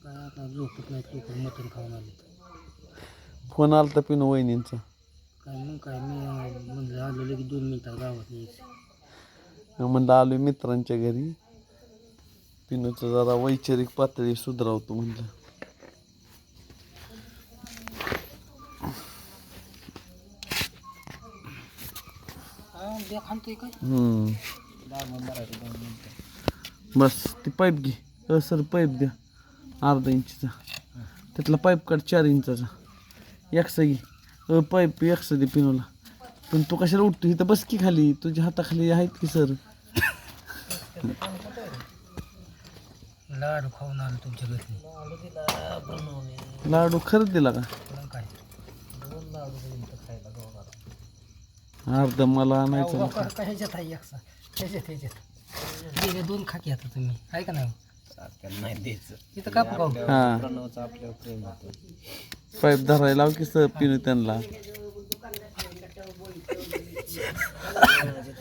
काय आता झोपत नाहीत लोक मटण खाऊन आले फोन आला तर पिनो वहिनींचा. काय मग काय मी अं, म्हणलं आलेलं की दोन मिनिटात गावात यायचं. म्हणलं आलोय मित्रांच्या घरी. पिनूचं जरा वैचारिक पातळी सुधारवतो म्हणलं. हा द्या खालतोय काय हम्म. दहा मराठी दोन मिनिटं बस ती पाईप घे. अ सर पाईप द्या. अर्धा इंचीचा. त्यातला पाईप काढ चार इंचाचा. एकसा घे पाईप एकसा दे पिनूला. पण तू कशाला उठतो इथं बस की खाली. तुझ्या हाताखाली आहेत की सर? लाडू खाऊन आलो तुमच्या घरी. लाडू खरंच दिला का? अर्धा मला आणायचं दोन खाकी आता तुम्ही. आहे का नाही? नाही द्यायचं. इथं कापू खाऊ. हा. प्रणवचं आपल्यावर प्रेम होतं. पाईप धरायला लाव की सर पिनू त्यांना.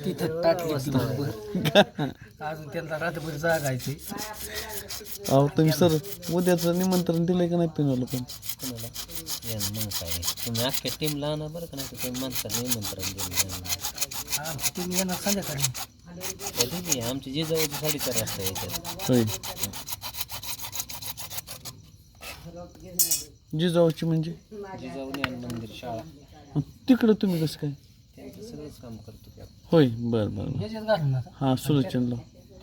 तिथं टाकली बरोबर अजून त्यांना रात्रभर जागायचे अहो तुम्ही सर उद्याचं निमंत्रण दिलंय का नाही पिनूला पण कोणाला? या मग काय तुम्ही अख्ख्या टीमला आणा बरं का नाही तर तुम्ही माणसाला निमंत्रण दिलं तुम्ही येणार संध्याकाळी कधी आमची जिजाऊची साडेचार वाजता यायच्यात होय जिजाऊची म्हणजे? जिजाऊ ज्ञान मंदिर शाळा मग तिकडं तुम्ही कसं काय? त्यांचं सगळंच काम करतो की आपण. होय बरं बरं बरं. घालून आता. हां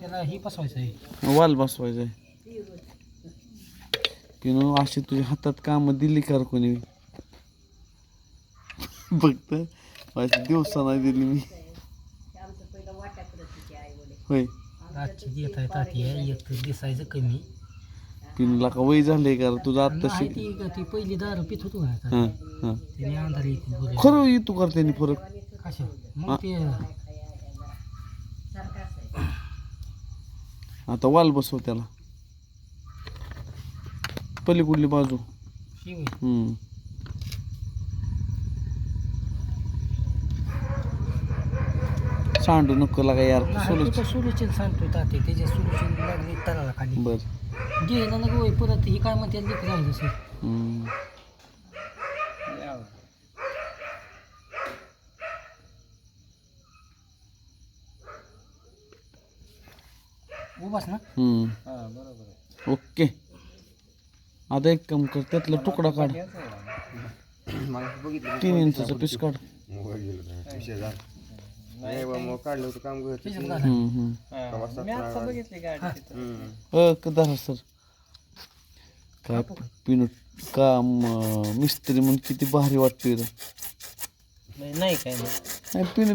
त्याला ही आहे. वाल बसवायचं आहे. पिनू अशी तुझ्या हातात कामं दिली का रे कोणी फक्त माझी दिवसा नाही दिली मी. होय. रातची देत आहे ताती आहे. एक तर दिसायचं कमी. पिनूला का वय झालंय का? तुझं नाही शिक ती का ती पहिली दारू पित होतो ना आता. हां हां. त्याने अंधार येते बोलायला. खरं येतो का रे त्यांनी फरक? कशा? मग ते आता वाल बसव त्याला. पलीकडली बाजू. हम्म. सांडू नको लागा यार सोलच. तिथं सुरुचीन सांगतोय ताते त्याच्या सुरुचीन लागली तळाला खाली. बर. गेलं ना गोय परत ही काय म्हणते लिख राहिलं सर. उभास ना. हा बरोबर आहे. ओके. आता एक काम कर त्यातला तुकडा काढ. तीन इंचाचा पीस काढ. त्याच्यात घाला. हम्म, हम्म. मी आता बघितली गाडी तिथं. अ कदा सर. काय पिनू का म- मिस्त्री म्हणून किती भारी वाटतोय रे नाही नाही काय नाही. नाही पिनू